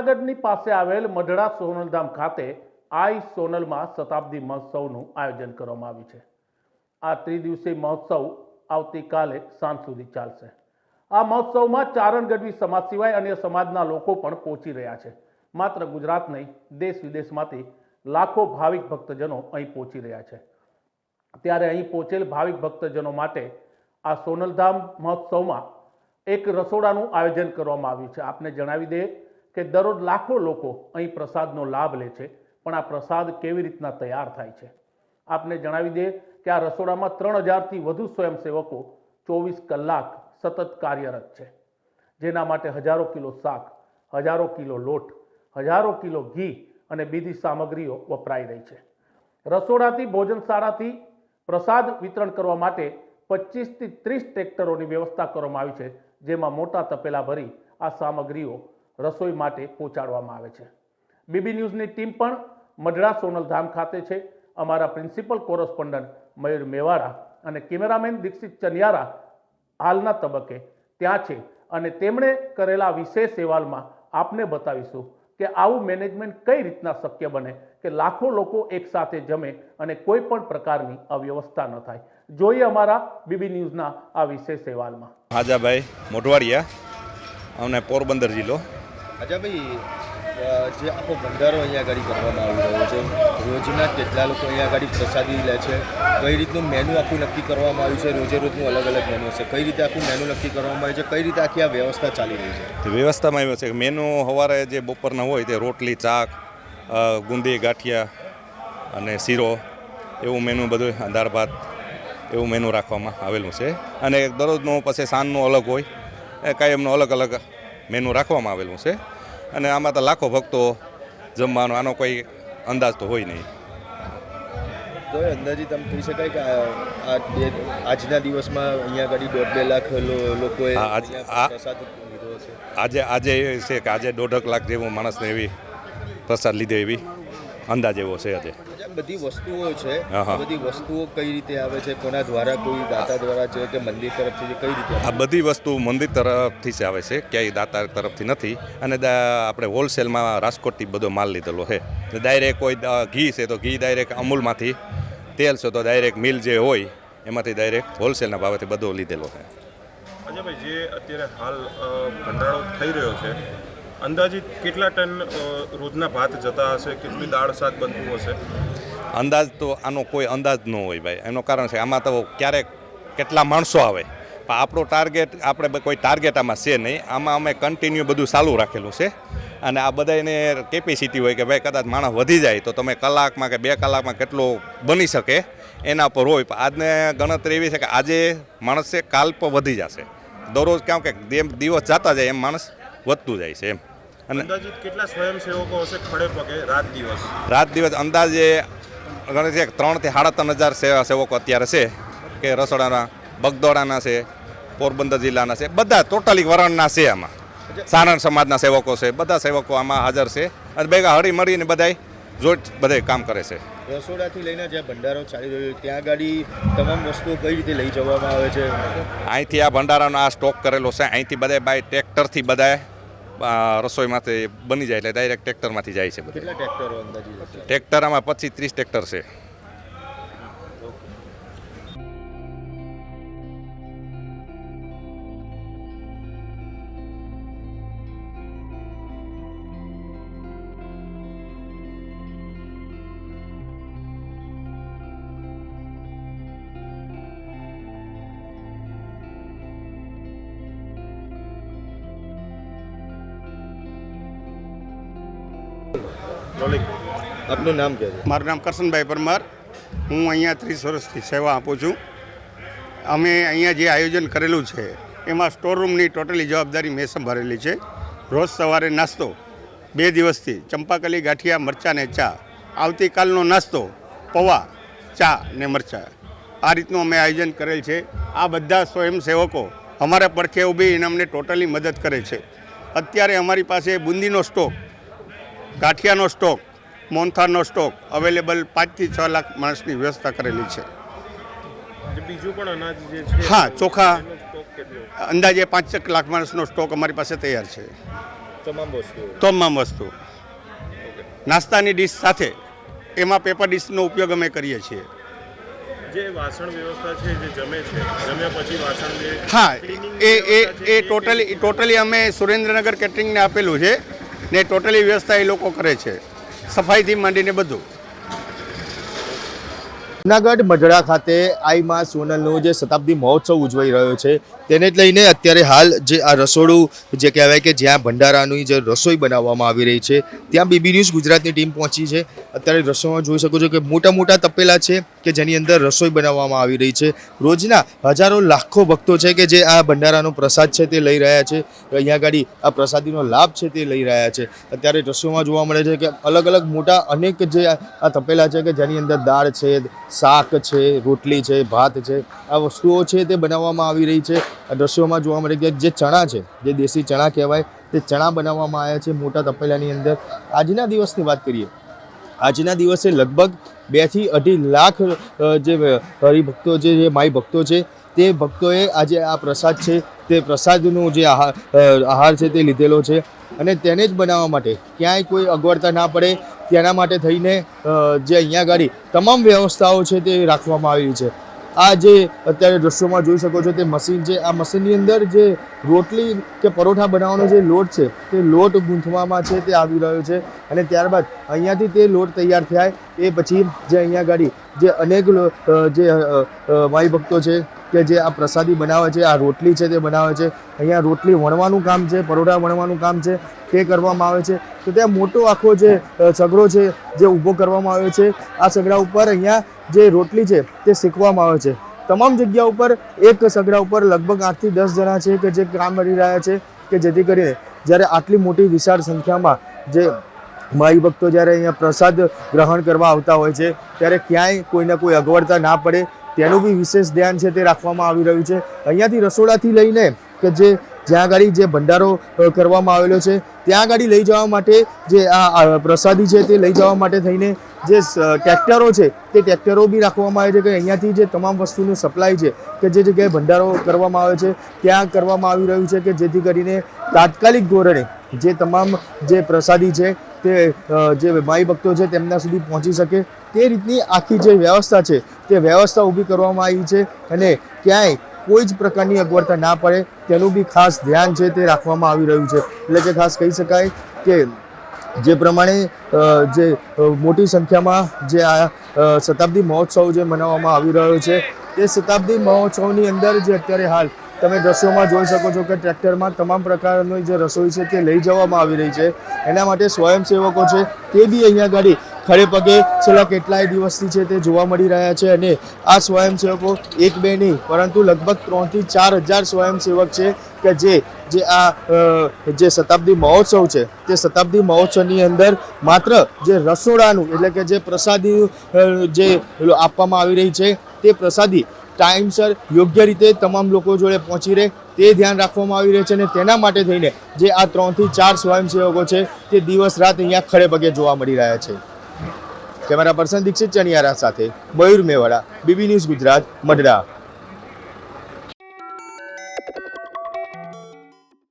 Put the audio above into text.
જૂનાગઢની પાસે આવેલ મઢડા સોનલધામ ખાતે આઈ સોનલમાં શતાબ્દી મહોત્સવનું આયોજન કરવામાં આવ્યું છે. આ ત્રિદિવસીય મહોત્સવ આવતીકાલે સાંજ સુધી ચાલશે. આ મહોત્સવમાં ચારણ ગઢવી સમાજ સિવાય અન્ય સમાજના લોકો પણ પહોંચી રહ્યા છે. માત્ર ગુજરાત નહીં, દેશ વિદેશમાંથી લાખો ભાવિક ભક્તજનો અહીં પહોંચી રહ્યા છે. ત્યારે અહીં પહોંચેલ ભાવિક ભક્તજનો માટે આ સોનલધામ મહોત્સવમાં એક રસોડાનું આયોજન કરવામાં આવ્યું છે. આપને જણાવી દઈએ કે દરરોજ લાખો લોકો અહીં પ્રસાદનો લાભ લે છે, પણ આ પ્રસાદ કેવી રીતના તૈયાર થાય છે? આપને જણાવી દઈએ કે આ રસોડામાં ત્રણ હજારથી વધુ સ્વયંસેવકો ચોવીસ કલાક સતત કાર્યરત છે, જેના માટે હજારો કિલો શાક, હજારો કિલો લોટ, હજારો કિલો ઘી અને બીજી સામગ્રીઓ વપરાઈ રહી છે. રસોડાથી ભોજનશાળાથી પ્રસાદ વિતરણ કરવા માટે પચીસથી ત્રીસ ટ્રેક્ટરોની વ્યવસ્થા કરવામાં આવી છે, જેમાં મોટા તપેલા ભરી આ સામગ્રીઓ રસોઈ માટે પહોંચાડવામાં આવે છે. બીબી ન્યૂઝની ટીમ પણ મઢડા સોનલધામ ખાતે છે. અમારા પ્રિન્સિપલ કોરસ્પોન્ડન્ટ મયુર મેવાડા અને કેમેરામેન દીક્ષિત ચનિયારા હાલના તબક્કે ત્યાં છે અને તેમણે કરેલા વિશેષ અહેવાલમાં આપને બતાવીશું કે આવું મેનેજમેન્ટ કઈ રીતના શક્ય બને કે લાખો લોકો એકસાથે જમે અને કોઈ પણ પ્રકારની અવ્યવસ્થા ન થાય. જોઈએ અમારા બીબી ન્યૂઝના આ વિશેષ અહેવાલમાં. હાજાભાઈ મોઢવાડિયા અને પોરબંદર જિલ્લો. અચ્છા ભાઈ જે આખો ભંડારો અહીંયા આગળ કરવામાં આવી રહ્યો છે, રોજના કેટલા લોકો અહીંયા આગળ પ્રસાદી લે છે, કઈ રીતનું મેનુ આખું નક્કી કરવામાં આવ્યું છે, રોજે રોજનું અલગ અલગ મેનુ છે કઈ રીતે આખું મેનુ નક્કી કરવામાં આવ્યું છે, કઈ રીતે આખી આ વ્યવસ્થા ચાલી રહી છે? વ્યવસ્થામાં આવ્યો છે મેનુ સવારે જે બપોરના હોય તે રોટલી, ચાક ગુંદી, ગાંઠિયા અને શીરો, એવું મેનુ બધું, દાળ ભાત, એવું મેનુ રાખવામાં આવેલું છે. અને દરરોજનું પછી સાંજનું અલગ હોય, એ કાયમનું અલગ અલગ મેનુ રાખવામાં આવેલું છે. અને આમાં તો લાખો ભક્તો જમવાનો આનો કોઈ અંદાજ તો હોય નહીં. તો અંદાજિત આમ કહી શકાય કે આ આજના દિવસમાં અહીંયા આગળ દોઢ બે લાખ લોકોએ હા, આ- પ્રસાદ આજે આજે એ છે કે આજે દોઢક લાખ જેવું માણસને એવી પ્રસાદ લીધે એવી. અંદાજ એવો છે આજે બધી વસ્તુઓ છે હા, હા. બધી વસ્તુઓ કઈ રીતે આવે છે? કોના દ્વારા કોઈ દાતા દ્વારા છે કે મંદિર તરફથી છે કઈ રીતે આ બધી વસ્તુ મંદિર તરફથી જ આવે છે ક્યાંય દાતા તરફથી નથી. અને આપણે હોલસેલમાં રાજકોટથી બધો માલ લીધેલો છે. ડાયરેક્ટ કોઈ દ- ઘી છે તો ઘી ડાયરેક્ટ અમૂલમાંથી તેલ છે તો ડાયરેક્ટ મિલ જે હોય એમાંથી ડાયરેક્ટ હોલસેલના ભાવેથી બધો લીધેલો છે. અજયભાઈ જે અત્યારે હાલ ભંડારો થઈ રહ્યો છે અંદાજિત કેટલા ટન રોજના ભાત જતા હશે? કેટલી દાળ, શાક બનતું હશે? અંદાજ તો આનો કોઈ અંદાજ ન હોય ભાઈ. એનું કારણ છે, આમાં તો ક્યારેક કેટલા માણસો આવે. પણ આપણો ટાર્ગેટ આપણે કોઈ ટાર્ગેટ આમાં છે નહીં. આમાં અમે કન્ટિન્યુ બધું ચાલુ રાખેલું છે. અને આ બધાને કેપેસિટી હોય કે ભાઈ કદાચ માણસ વધી જાય, તો તમે કલાકમાં કે બે કલાકમાં કેટલો બની શકે, એના પર હોય. પણ આજને ગણતરી એવી છે કે આજે માણસ છે કાલ પર વધી જશે. દરરોજ કેમ કે દિવસ જતા જાય એમ માણસ વધતું જાય છે એમ. અને અંદાજિત કેટલા સ્વયંસેવકો હશે ખડે પગે રાત દિવસ? રાત દિવસ અંદાજે ગણે છે ત્રણથી સાડા ત્રણ હજાર સેવા સેવકો અત્યારે છે. કે રસોડાના બગદોડાના છે પોરબંદર જિલ્લાના છે. બધા ટોટલી વરણના છે આમાં. સારણ સમાજના સેવકો છે. બધા સેવકો આમાં હાજર છે. અને ભેગા હળી મળીને બધાય જોઈ બધાય કામ કરે છે. રસોડાથી લઈને જ્યાં ભંડારો ચાલી રહ્યો ત્યાં ગાડી તમામ વસ્તુઓ કઈ રીતે લઈ જવામાં આવે છે? અહીંથી આ ભંડારાનો આ સ્ટોક કરેલો છે. અહીંથી બધાય બાય ટ્રેક્ટરથી બધાય અ, રસોઈમાંથી બની જાય એટલે ડાયરેક્ટ ટ્રેક્ટરમાંથી જાય છે બધા. ટ્રેક્ટર આમાં પચીસ ત્રીસ ટ્રેક્ટર છે. આપનું નામ કહે મારું નામ કરશનભાઈ પરમાર. હું અહીંયા ત્રીસ વર્ષથી સેવા આપું છું. અમે અહીંયા જે આયોજન કરેલું છે, એમાં સ્ટોર રૂમની ટોટલી જવાબદારી મેં સંભાળેલી છે. રોજ સવારે નાસ્તો, બે દિવસથી ચંપાકલી ગાંઠિયા, મરચાં ને ચા. આવતીકાલનો નાસ્તો, પૌવા, ચા ને મરચાં. આ રીતનું અમે આયોજન કરેલ છે. આ બધા સ્વયંસેવકો અમારા પડખે ઊભી એને અમને ટોટલી મદદ કરે છે. અત્યારે અમારી પાસે બુંદીનો સ્ટોક ગાંઠિયાનો સ્ટોક મોનથારનો સ્ટોક અવેલેબલ પાંચથી છ લાખ માણસની વ્યવસ્થા કરેલી છે. બીજું પણ અનાજ જે છે હા ચોખા. અંદાજે પાંચ લાખ માણસનો સ્ટોક અમારી પાસે તૈયાર છે. તમામ વસ્તુ. નાસ્તાની ડીશ સાથે એમાં પેપર ડીશનો ઉપયોગ અમે કરીએ છીએ. જે વાસણ વ્યવસ્થા છે જે જમે છે જમ્યા પછી વાસણ જે હા એ એ એ ટોટલી ટોટલી અમે સુરેન્દ્રનગર કેટરિંગને આપેલું છે. ને ટોટલી વ્યવસ્થા એ લોકો કરે છે. સફાઈથી માંડીને બધું. જૂનાગઢ મઢડા ખાતે આઈમાં સોનલનો જે શતાબ્દી મહોત્સવ ઉજવાઈ રહ્યો છે, તેને જ લઈને અત્યારે હાલ જે આ રસોડું જે કહેવાય કે જ્યાં ભંડારાની જે રસોઈ બનાવવામાં આવી રહી છે, ત્યાં બીબી ન્યૂઝ ગુજરાતની ટીમ પહોંચી છે. અત્યારે રસોઈમાં જોઈ શકો છો કે મોટા મોટા તપેલા છે કે જેની અંદર રસોઈ બનાવવામાં આવી રહી છે. રોજના હજારો લાખો ભક્તો છે કે જે આ ભંડારાનો પ્રસાદ છે તે લઈ રહ્યા છે. અહીંયા આગળ આ પ્રસાદીનો લાભ છે તે લઈ રહ્યા છે. અત્યારે રસોઈમાં જોવા મળે છે કે અલગ અલગ મોટા અનેક જે આ તપેલા છે કે જેની અંદર દાળ છે, શાક છે, રોટલી છે, ભાત છે, આ વસ્તુઓ છે તે બનાવવામાં આવી રહી છે. આ રસોઈમાં જોવા મળે કે જે ચણા છે, જે દેશી ચણા કહેવાય, તે ચણા બનાવવામાં આવ્યા છે મોટા તપેલાની અંદર. આજના દિવસની વાત કરીએ. આજના દિવસે લગભગ બેથી અઢી લાખ જે હરિભક્તો જે માઈ ભક્તો છે, તે ભક્તોએ આજે આ પ્રસાદ છે, તે પ્રસાદનો જે આહાર છે તે લીધેલો છે અને તેને જ બનાવવા માટે ક્યાંય કોઈ અગવડતા ના પડે. તેના માટે થઈને જે અહીંયા ગાડી, તમામ વ્યવસ્થાઓ છે તે રાખવામાં આવી છે. આ જે અત્યારે દ્રશ્યોમાં જોઈ શકો છો તે મશીન છે. આ મશીનની અંદર જે રોટલી કે પરોઠા બનાવવાનો જે લોટ છે, તે લોટ ગૂંથવામાં છે, તે આવી રહ્યો છે અને ત્યારબાદ અહીંયાથી તે લોટ તૈયાર થાય એ પછી જે અહીંયા ગાડી, જે અનેક જે માઈ ભક્તો છે કે જે આ પ્રસાદી બનાવે છે, આ રોટલી છે તે બનાવે છે, અહીંયા રોટલી વણવાનું કામ છે, પરોઠા વણવાનું કામ છે, તે કરવામાં આવે છે. તો ત્યાં મોટો આખો જે સગડો છે જે ઊભો કરવામાં આવ્યો છે, આ સગડા ઉપર અહીંયા જે રોટલી છે તે શીખવામાં આવે છે. તમામ જગ્યા ઉપર એક સગડા ઉપર લગભગ આઠથી દસ જણા છે કે જે કામ કરી રહ્યા છે કે જેથી કરીને જ્યારે આટલી મોટી વિશાળ સંખ્યામાં જે માઈ ભક્તો જ્યારે અહીંયા પ્રસાદ ગ્રહણ કરવા આવતા હોય છે, ત્યારે ક્યાંય કોઈને કોઈ અગવડતા ના પડે, તેનું બી વિશેષ ધ્યાન છે તે રાખવામાં આવી રહ્યું છે. અહીંયાથી રસોડાથી લઈને કે જે જ્યાં આગળ જે ભંડારો કરવામાં આવેલો છે, ત્યાં આગળ લઈ જવા માટે જે આ પ્રસાદી છે તે લઈ જવા માટે થઈને જે ટ્રેક્ટરો છે, તે ટ્રેક્ટરો બી રાખવામાં આવે છે કે અહીંયાથી જે તમામ વસ્તુનું સપ્લાય છે, કે જે જગ્યાએ ભંડારો કરવામાં આવે છે, ત્યાં કરવામાં આવી રહ્યું છે કે જેથી કરીને તાત્કાલિક ધોરણે જે તમામ જે પ્રસાદી છે તે જે માઈ ભક્તો છે તેમના સુધી પહોંચી શકે. તે રીતની આખી જે વ્યવસ્થા છે, તે વ્યવસ્થા ઊભી કરવામાં આવી છે અને ક્યાંય કોઈ જ પ્રકારની અગવડતા ના પડે, તેનું બી ખાસ ધ્યાન છે તે રાખવામાં આવી રહ્યું છે. એટલે કે ખાસ કહી શકાય કે જે પ્રમાણે જે મોટી સંખ્યામાં જે આ શતાબ્દી મહોત્સવ જે મનાવવામાં આવી રહ્યો છે તે શતાબ્દી મહોત્સવની અંદર જે અત્યારે હાલ તમે દ્રશ્યોમાં જોઈ શકો છો કે ટ્રેક્ટરમાં તમામ પ્રકારની જે રસોઈ છે તે લઈ જવામાં આવી રહી છે. એના માટે સ્વયંસેવકો છે તે બી અહીંયા ગાડી ખડે પગે છેલ્લા કેટલાય દિવસથી છે તે જોવા મળી રહ્યા છે અને આ સ્વયંસેવકો એક બે નહીં, પરંતુ લગભગ ત્રણથી ચાર હજાર સ્વયંસેવક છે કે જે જે આ જે શતાબ્દી મહોત્સવ છે, તે શતાબ્દી મહોત્સવની અંદર માત્ર જે રસોડાનું એટલે કે જે પ્રસાદી જે આપવામાં આવી રહી છે, તે પ્રસાદી ટાઈમસર યોગ્ય રીતે તમામ લોકો જોડે પહોંચી રહે, તે ધ્યાન રાખવામાં આવી રહ્યું છે અને તેના માટે થઈને જે આ ત્રણથી ચાર સ્વયંસેવકો છે તે દિવસ રાત અહીંયા ખડે પગે જોવા મળી રહ્યા છે. કેમેરા પર્સન દીક્ષિત ચણિયારા સાથે મયુર મેવાડા બીબી ન્યૂઝ ગુજરાત મઢડા